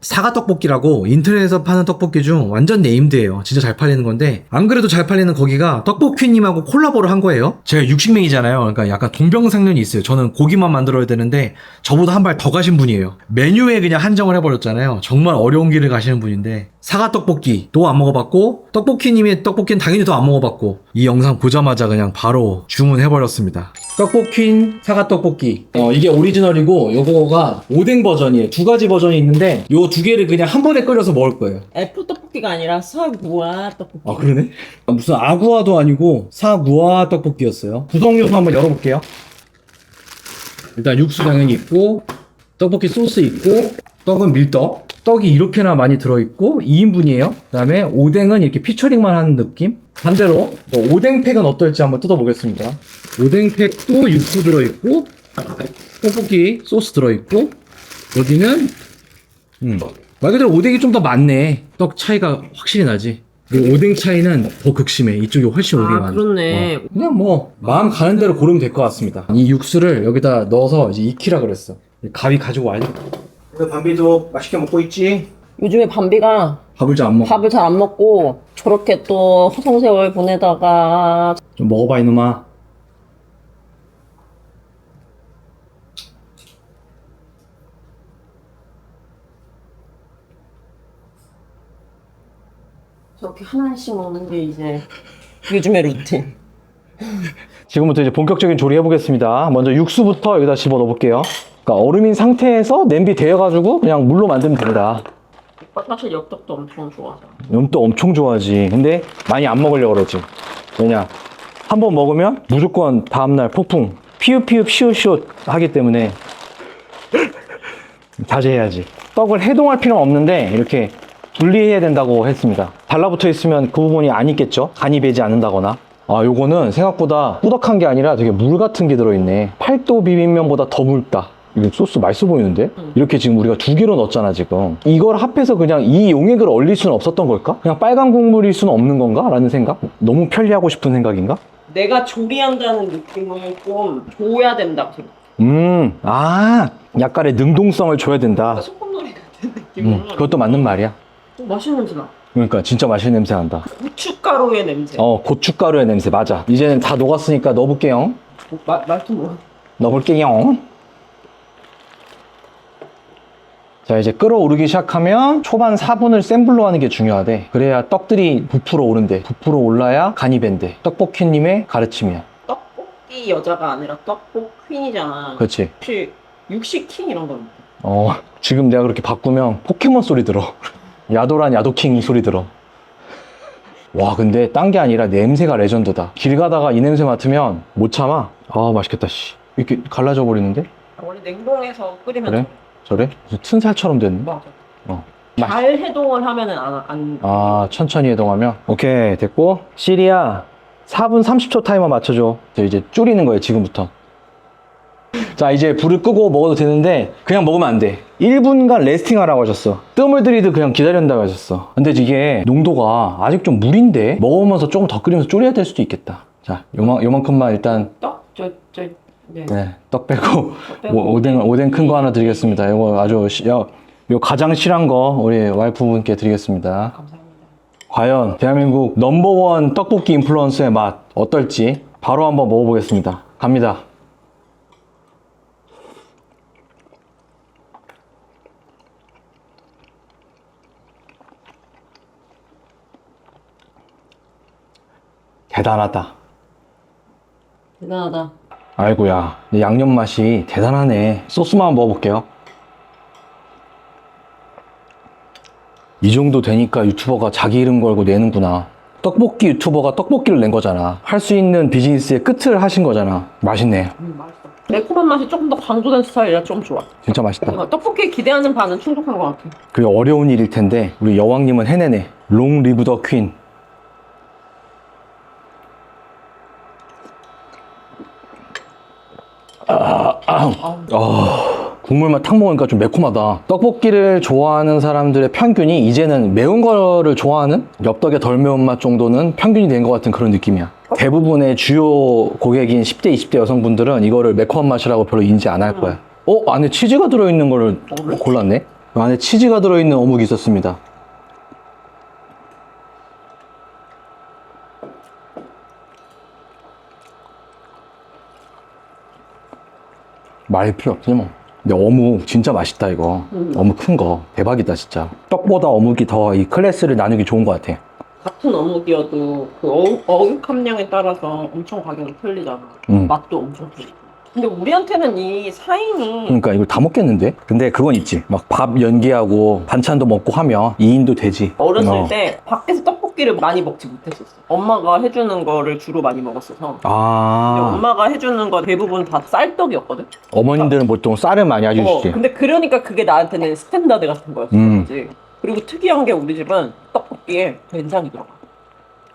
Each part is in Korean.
사과 떡볶이라고 인터넷에서 파는 떡볶이 중 완전 네임드예요. 진짜 잘 팔리는 건데 안 그래도 잘 팔리는 거기가 떡볶이님하고 콜라보를 한 거예요. 제가 육식맹이잖아요. 그러니까 약간 동병상련이 있어요. 저는 고기만 만들어야 되는데 저보다 한 발 더 가신 분이에요. 메뉴에 그냥 한정을 해버렸잖아요. 정말 어려운 길을 가시는 분인데 사과 떡볶이도 안 먹어봤고 떡볶이님의 떡볶이는 당연히 더 안 먹어봤고 이 영상 보자마자 그냥 바로 주문해버렸습니다. 떡볶이 사과 떡볶이. 어 이게 오리지널이고 요거가 오뎅 버전이에요. 두 가지 버전이 있는데 요 두 개를 그냥 한 번에 끓여서 먹을 거예요. F 떡볶이가 아니라 사구아 떡볶이. 아 그러네? 아, 무슨 아구아도 아니고 사구아 떡볶이였어요. 구성 요소 한번 열어볼게요. 일단 육수 당연히 있고 떡볶이 소스 있고 떡은 밀떡. 떡이 이렇게나 많이 들어있고 2인분이에요. 그다음에 오뎅은 이렇게 피처링만 하는 느낌. 반대로 뭐 오뎅팩은 어떨지 한번 뜯어보겠습니다. 오뎅팩도 육수 들어있고 떡볶이 소스 들어있고 여기는 음. 말 그대로 오뎅이 좀 더 많네. 떡 차이가 확실히 나지. 그리고 오뎅 차이는 더 극심해. 이쪽이 훨씬 오뎅이 아 많아. 그렇네. 어. 그냥 뭐 마음 가는 대로 고르면 될 것 같습니다. 이 육수를 여기다 넣어서 이제 익히라 그랬어. 가위 가지고 와야 돼. 밤비도 맛있게 먹고 있지? 요즘에 밤비가 밥을 잘 안 먹어. 밥을 잘 안 먹고 저렇게 또 허송세월 보내다가 좀 먹어봐 이놈아. 저렇게 하나씩 먹는 게 이제 요즘의 루틴. 지금부터 이제 본격적인 조리 해보겠습니다. 먼저 육수부터 여기다 집어 넣어볼게요. 그러니까 얼음인 상태에서 냄비 데워가지고 그냥 물로 만들면 됩니다. 사실 엽떡도 엄청 좋아하잖아. 염도 엄청 좋아하지. 근데 많이 안 먹으려고 그러지. 왜냐? 한 번 먹으면 무조건 다음날 폭풍. 피읍피읍 시옷시옷 하기 때문에 자제해야지. 떡을 해동할 필요는 없는데 이렇게 분리해야 된다고 했습니다. 달라붙어 있으면 그 부분이 안 있겠죠? 간이 배지 않는다거나. 아, 요거는 생각보다 꾸덕한 게 아니라 되게 물 같은 게 들어있네. 팔도 비빔면보다 더 묽다. 이거 소스 맛있어 보이는데? 이렇게 지금 우리가 두 개로 넣었잖아, 지금. 이걸 합해서 그냥 이 용액을 얼릴 수는 없었던 걸까? 그냥 빨간 국물일 수는 없는 건가? 라는 생각? 너무 편리하고 싶은 생각인가? 내가 조리한다는 느낌을 좀 줘야 된다고 생각. 음, 아, 약간의 능동성을 줘야 된다. 소꿉놀이 같은 느낌으로. 음, 그것도 맞는 말이야. 좀 맛있는 냄새 나. 그러니까 진짜 맛있는 냄새 난다. 고춧가루의 냄새. 어, 고춧가루의 냄새 맞아. 이제는 다 녹았으니까 넣어볼게요. 마, 말투 뭐야? 넣어볼게요. 자, 이제 끓어오르기 시작하면 초반 4분을 센 불로 하는 게 중요하대. 그래야 떡들이 부풀어 오른대. 부풀어 올라야 간이 밴대. 떡볶이님의 가르침이야. 떡볶이 여자가 아니라 떡볶 퀸이잖아. 그렇지. 혹시 육식킹 이런 거 있나? 어, 지금 내가 그렇게 바꾸면 포켓몬 소리 들어. 야도란 야도킹 소리 들어. 와, 근데 딴 게 아니라 냄새가 레전드다. 길 가다가 이 냄새 맡으면 못 참아. 아, 맛있겠다, 씨. 이렇게 갈라져 버리는데? 원래 냉동해서 끓이면 그래? 저래? 무슨 튼살처럼 됐네. 맞아. 어. 맛- 잘 해동을 하면은 안, 안 아, 천천히 해동하면? 오케이, 됐고. 시리야, 4분 30초 타이머 맞춰줘. 저 이제 줄이는 거예요, 지금부터. 자, 이제 불을 끄고 먹어도 되는데, 그냥 먹으면 안 돼. 1분간 레스팅 하라고 하셨어. 뜸을 들이듯 그냥 기다린다고 하셨어. 근데 이게 농도가 아직 좀 물인데, 먹으면서 조금 더 끓이면서 졸여야 될 수도 있겠다. 자, 요만, 요만큼만 일단, 떡? 저, 저, 네. 네, 떡 빼고, 빼고. 오, 오뎅, 오뎅 큰 거 하나 드리겠습니다. 이거 아주, 시- 요, 요 가장 실한 거, 우리 와이프분께 드리겠습니다. 감사합니다. 과연 대한민국 넘버원 떡볶이 인플루언서의 맛 어떨지 바로 한번 먹어보겠습니다. 갑니다. 대단하다. 대단하다. 아이고야, 이 양념 맛이 대단하네. 소스만 먹어볼게요. 이 정도 되니까 유튜버가 자기 이름 걸고 내는구나. 떡볶이 유튜버가 떡볶이를 낸 거잖아. 할 수 있는 비즈니스의 끝을 하신 거잖아. 맛있네. 음, 맛있어. 매콤한 맛이 조금 더 강조된 스타일이라 좀 좋아. 진짜 맛있다. 떡볶이 기대하는 바는 충족한 것 같아. 그게 어려운 일일 텐데 우리 여왕님은 해내네. 롱 리브 더 퀸. 아, 아우. 아, 국물만 탁 먹으니까 좀 매콤하다. 떡볶이를 좋아하는 사람들의 평균이 이제는 매운 거를 좋아하는 엽떡의 덜 매운맛 정도는 평균이 된 것 같은 그런 느낌이야. 대부분의 주요 고객인 10대, 20대 여성분들은 이거를 매콤한 맛이라고 별로 인지 안 할 거야. 어? 안에 치즈가 들어있는 거를 골랐네? 안에 치즈가 들어있는 어묵이 있었습니다. 말 필요 없지 뭐. 근데 어묵 진짜 맛있다 이거. 어묵 큰 거 대박이다 진짜. 떡보다 어묵이 더 이 클래스를 나누기 좋은 것 같아. 같은 어묵이어도 그 어묵, 어묵 함량에 따라서 엄청 가격이 틀리잖아. 음. 맛도 엄청 틀리고. 근데 우리한테는 이 사인이 그러니까 이걸 다 먹겠는데? 근데 그건 있지. 막 밥 연기하고 반찬도 먹고 하면 2인도 되지. 어렸을 어. 때 밖에서 떡볶이를 많이 먹지 못했었어. 엄마가 해주는 거를 주로 많이 먹었어서. 근데 아 엄마가 해주는 거 대부분 다 쌀떡이었거든. 어머님들은 보통 쌀을 많이 어, 해주시지. 근데 그러니까 그게 나한테는 스탠다드 같은 거였어. 음. 지 그리고 특이한 게 우리 집은 떡볶이에 된장이 들어가.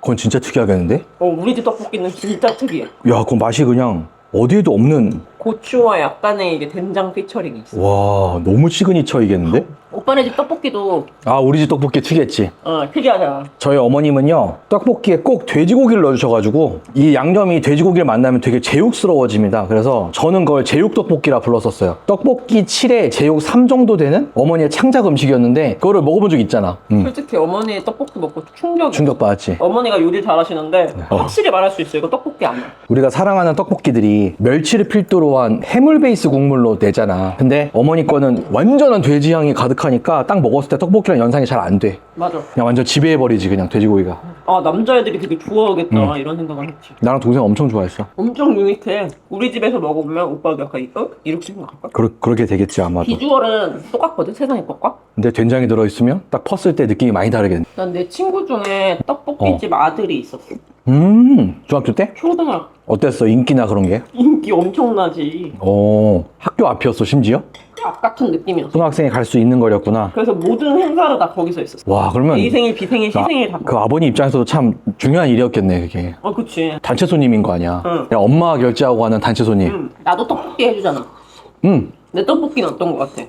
그건 진짜 특이하겠는데? 어, 우리 집 떡볶이는 진짜 특이해. 야, 그건 맛이 그냥 어디에도 없는 고추와 약간의 이게 된장 피처링이 있어. 와 너무 시그니처이겠는데? 오빠네 집 떡볶이도 아 우리 집 떡볶이 특이했지. 어, 특이하잖아. 저희 어머님은요 떡볶이에 꼭 돼지고기를 넣어주셔가지고 이 양념이 돼지고기를 만나면 되게 제육스러워집니다. 그래서 저는 그걸 제육 떡볶이라 불렀었어요. 떡볶이 7에 제육 3 정도 되는 어머니의 창작 음식이었는데 그거를 먹어본 적 있잖아. 음, 솔직히 어머니 떡볶이 먹고 충격이. 충격 받았지. 어머니가 요리 잘하시는데 어. 확실히 말할 수 있어요. 이거 떡볶이 아니야. 우리가 사랑하는 떡볶이들이 멸치를 필두로 한 해물 베이스 국물로 내잖아. 근데 어머니 거는 완전한 돼지 향이 가득 하니까 딱 먹었을 때 떡볶이랑 연상이 잘 안 돼. 맞아. 그냥 완전 지배해버리지 그냥 돼지고기가. 아 남자애들이 되게 좋아하겠다 음. 이런 생각을 했지. 나랑 동생 엄청 좋아했어. 엄청 유니크해. 우리 집에서 먹어보면 오빠도 약간 이- 어? 이렇게 생각할까? 그러, 그렇게 되겠지 아마도. 비주얼은 똑같거든 세상의 것과. 근데 된장이 들어있으면 딱 펐을 때 느낌이 많이 다르겠네. 난 내 친구 중에 떡볶이집 아들이 있었어. 음 중학교 때? 초등학교 어땠어 인기나 그런 게? 인기 엄청나지. 어 학교 앞이었어 심지어? 앞 같은 느낌이었어. 초등학생이 갈 수 있는 거였구나. 그래서 모든 행사를 다 거기서 했었어. 와 그러면 A 생일, B 생일, C 그, 생일 다. 그 아버님 입장에서도 참 중요한 일이었겠네 그게. 어, 그치. 단체 손님인 거 아니야. 응. 그냥 엄마가 결제하고 가는 단체 손님. 응. 나도 떡볶이 해주잖아. 음. 내 떡볶이는 어떤 것 같아?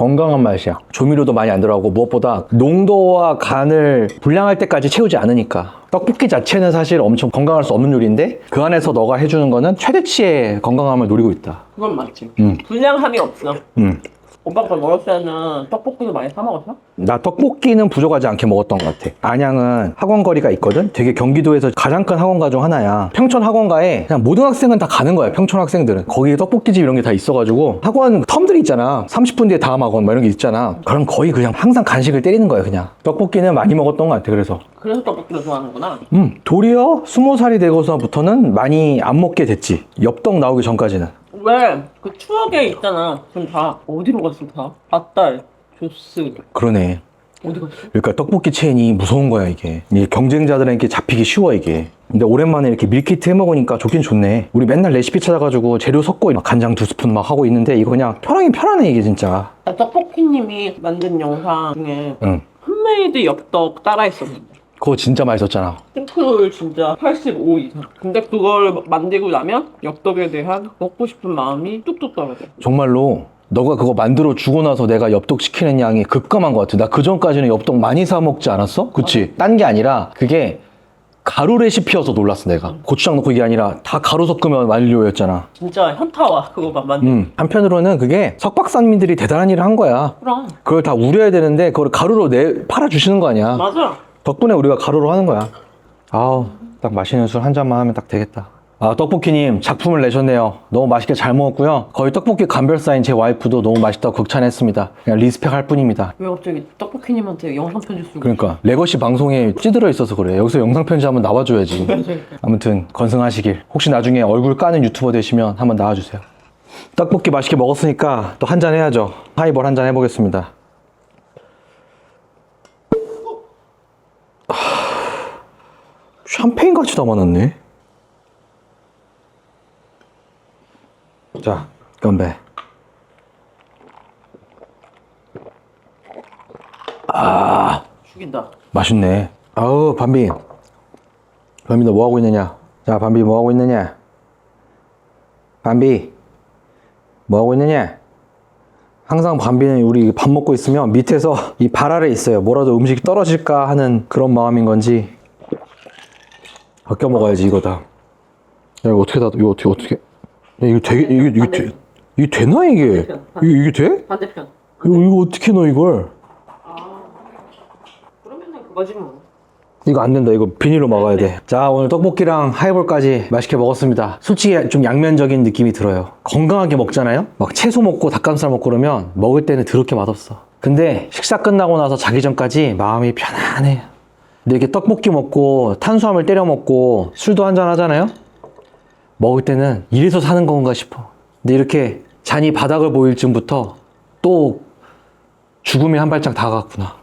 건강한 맛이야. 조미료도 많이 안 들어가고 무엇보다 농도와 간을 불량할 때까지 채우지 않으니까. 떡볶이 자체는 사실 엄청 건강할 수 없는 요리인데 그 안에서 너가 해주는 거는 최대치의 건강함을 노리고 있다. 그건 맞지. 음. 불량함이 없어. 음. 오빠가 먹을 때는 떡볶이도 많이 사 먹었어? 나 떡볶이는 부족하지 않게 먹었던 것 같아. 안양은 학원 거리가 있거든? 되게 경기도에서 가장 큰 학원가 중 하나야. 평촌 학원가에 그냥 모든 학생은 다 가는 거야, 평촌 학생들은. 거기에 떡볶이집 이런 게 다 있어가지고 학원 텀들이 있잖아. 30분 뒤에 다음 학원 뭐 이런 게 있잖아. 그럼 거의 그냥 항상 간식을 때리는 거야, 그냥. 떡볶이는 많이 먹었던 것 같아, 그래서. 그래서 떡볶이를 좋아하는구나. 음, 도리어 스무 살이 되고서부터는 많이 안 먹게 됐지. 엽떡 나오기 전까지는. 왜? 그 추억에 있잖아. 그럼 다 어디로 갔어, 다? 아딸, 조스. 그러네. 어디 갔어? 그러니까 떡볶이 체인이 무서운 거야 이게 이게 경쟁자들에게 잡히기 쉬워 이게 근데 오랜만에 이렇게 밀키트 해 먹으니까 좋긴 좋네 우리 맨날 레시피 찾아가지고 재료 섞고 막 간장 두 스푼 막 하고 있는데 이거 그냥 편하긴 편하네 이게 진짜 나 떡볶이님이 만든 영상 중에 응 홈메이드 엽떡 따라 했었는데. 그거 진짜 맛있었잖아 싱크로율 진짜 85 이상. 근데 그걸 만들고 나면 엽떡에 대한 먹고 싶은 마음이 뚝뚝 떨어져. 정말로 너가 그거 만들어 주고 나서 내가 엽떡 시키는 양이 급감한 것 같아 나 그 전까지는 엽떡 많이 사 먹지 않았어? 그치? 딴 게 아니라 그게 가루 레시피여서 놀랐어 내가 고추장 넣고 이게 아니라 다 가루 섞으면 완료였잖아 진짜 현타와 그거만 만들. 음, 한편으로는 그게 석박사님들이 대단한 일을 한 거야 그럼 그걸 다 우려야 되는데 그걸 가루로 내 팔아주시는 거 아니야 맞아. 덕분에 우리가 가루로 하는 거야. 아우 딱 맛있는 술 한 잔만 하면 딱 되겠다. 아 떡볶이님 작품을 내셨네요. 너무 맛있게 잘 먹었고요. 거의 떡볶이 감별사인 제 와이프도 너무 맛있다고 극찬했습니다. 그냥 리스펙 할 뿐입니다. 왜 갑자기 떡볶이님한테 영상 편지 쓰고? 그러니까 레거시 방송에 찌들어 있어서 그래. 여기서 영상 편지 한번 나와줘야지. 아무튼 건승하시길. 혹시 나중에 얼굴 까는 유튜버 되시면 한번 나와주세요. 떡볶이 맛있게 먹었으니까 또 한 잔 해야죠. 하이볼 한 잔 해보겠습니다 샴페인 같이 담아놨네 자 건배 죽인다. 맛있네. 아우, 밤비. 밤비 너 뭐하고 있느냐? 자, 밤비 뭐하고 있느냐? 밤비. 뭐하고 있느냐? 항상 밤비는 우리 밥 먹고 있으면 밑에서 이 발 아래 있어요. 뭐라도 음식이 떨어질까 하는 그런 마음인 건지. 아껴 먹어야지, 이거다. 야, 이거 어떻게 다, 이거 어떻게, 어떻게. 야, 이거 되게, 이게, 이게, 돼, 이게 되나, 이게? 이게, 이게 돼? 반대편. 이거, 이거 어떻게 넣어 이걸? 그거지 뭐. 이거 안 된다. 이거 비닐로 막아야 돼. 자, 오늘 떡볶이랑 하이볼까지 맛있게 먹었습니다. 솔직히 좀 양면적인 느낌이 들어요. 건강하게 먹잖아요? 막 채소 먹고 닭가슴살 먹고 그러면 먹을 때는 더럽게 맛없어. 근데 식사 끝나고 나서 자기 전까지 마음이 편안해. 근데 이렇게 떡볶이 먹고 탄수화물 때려 먹고 술도 한잔 하잖아요? 먹을 때는 이래서 사는 건가 싶어. 근데 이렇게 잔이 바닥을 보일 쯤부터 또 죽음이 한 발짝 다가갔구나.